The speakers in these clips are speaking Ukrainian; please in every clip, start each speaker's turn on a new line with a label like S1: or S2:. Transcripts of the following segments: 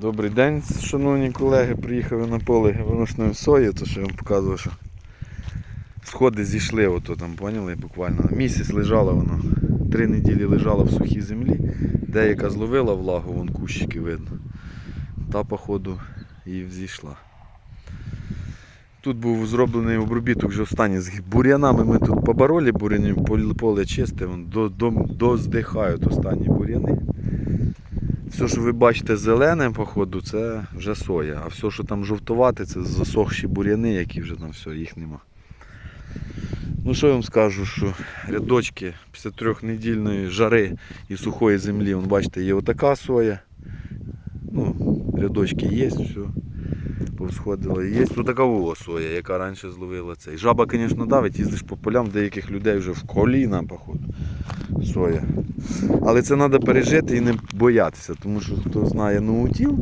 S1: Добрий день, шановні колеги. Приїхали на поле виношної сої, то що я вам показував, що сходи зійшли, ото там, поняли, буквально. Місяць лежало воно. Три неділі лежало в сухій землі. Деяка зловила влагу, вон кущики видно. Та, походу, і взійшла. Тут був зроблений обробіток вже останній з бур'янами. Ми тут побороли бур'янів, поле- поле чисте, вон, до, до, доздихають останні бур'яни. Все, що ви бачите зелене, походу, це вже соя. А все, що там жовтувати, це засохші бур'яни, які вже там все, їх нема. Ну що я вам скажу, що рядочки після трьохнедільної жари і сухої землі, вон, бачите, є отака соя. Ну, рядочки є, все. Повсходило. Є тут така соя, яка раніше зловила цей. Жаба, звісно, давить, їздиш по полям, деяких людей вже в коліна, походу. Соя. Але це треба пережити і не боятися, тому що хто знає ноутіл,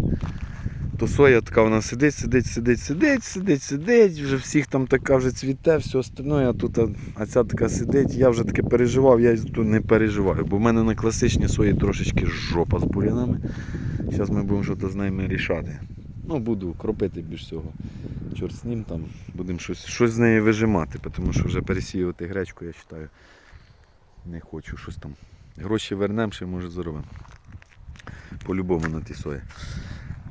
S1: то соя така вона сидить, сидить, сидить, сидить, сидить, сидить, вже всіх там така вже цвіте, все остальне, а тут а ця така сидить. Я вже таке переживав, я тут не переживаю, бо в мене на класичній сої трошечки жопа з бур'янами. Зараз ми будемо щось з ними рішати. Ну, буду кропити більш всього. Чорт з ним там, будемо щось, щось з неї вижимати, тому що вже пересіювати гречку, я вважаю, не хочу щось там. Гроші вернемо, ще може заробимо. По-любому на ті сої.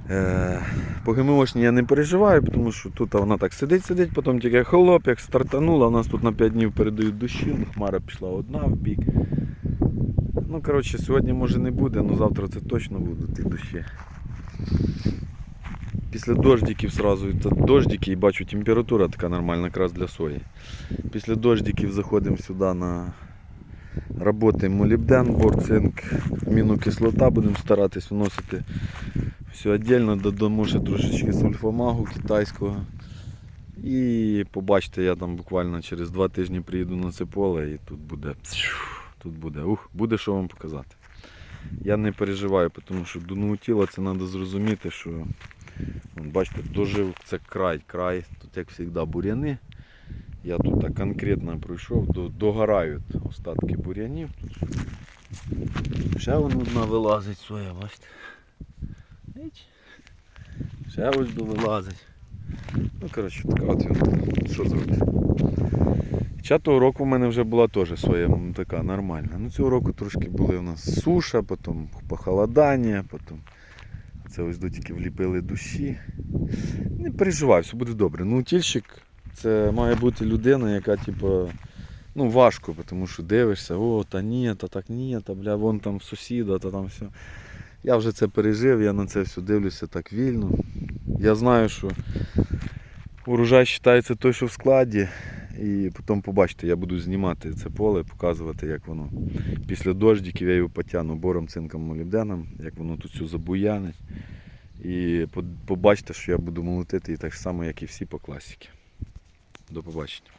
S1: Е, по ГМОшній я не переживаю, тому що тут вона так сидить, сидить, потім тільки хлоп, як стартанула, у нас тут на 5 днів передають дощі, ну, хмара пішла одна в бік. Ну, коротше, сьогодні може не буде, але завтра це точно будуть ті дощі. Після дождиків сразу, дождики і бачу температура така нормальна якраз для сої. Після дождиків заходимо сюди на роботи молібден, борцинк, амінокислота, будемо старатись вносити все віддільно, додамо ще трошечки сульфамагу китайського. І побачите, я там буквально через два тижні приїду на це поле і тут буде, тут буде, ух, буде що вам показати. Я не переживаю, тому що до наутіла це треба зрозуміти, що бачите, дожив це край, край, тут як завжди бур'яни. Я тут конкретно пройшов, догорають остатки бур'янів. Ще вон одна вилазить своя, бачите. Ще ось вилазить. Ну, коротше, така от що зробити. Того року в мене вже була теж своя така нормальна. Ну цього року трошки були у нас суша, потім похолодання, потім це ось до тільки вліпили душі. Не переживай, все буде добре. Ну, тільщик це має бути людина, яка типу, ну важко, тому що дивишся, о, та ні, та так ні, та бля, вон там сусіда, та там все. Я вже це пережив, я на це все дивлюся так вільно. Я знаю, що урожай вважається той, що в складі. І потім побачите, я буду знімати це поле, показувати, як воно після дождиків я його потягну бором, цинком, молібденом, як воно тут все забуянить. І побачите, що я буду молотити і так само, як і всі по класіки. До побачення.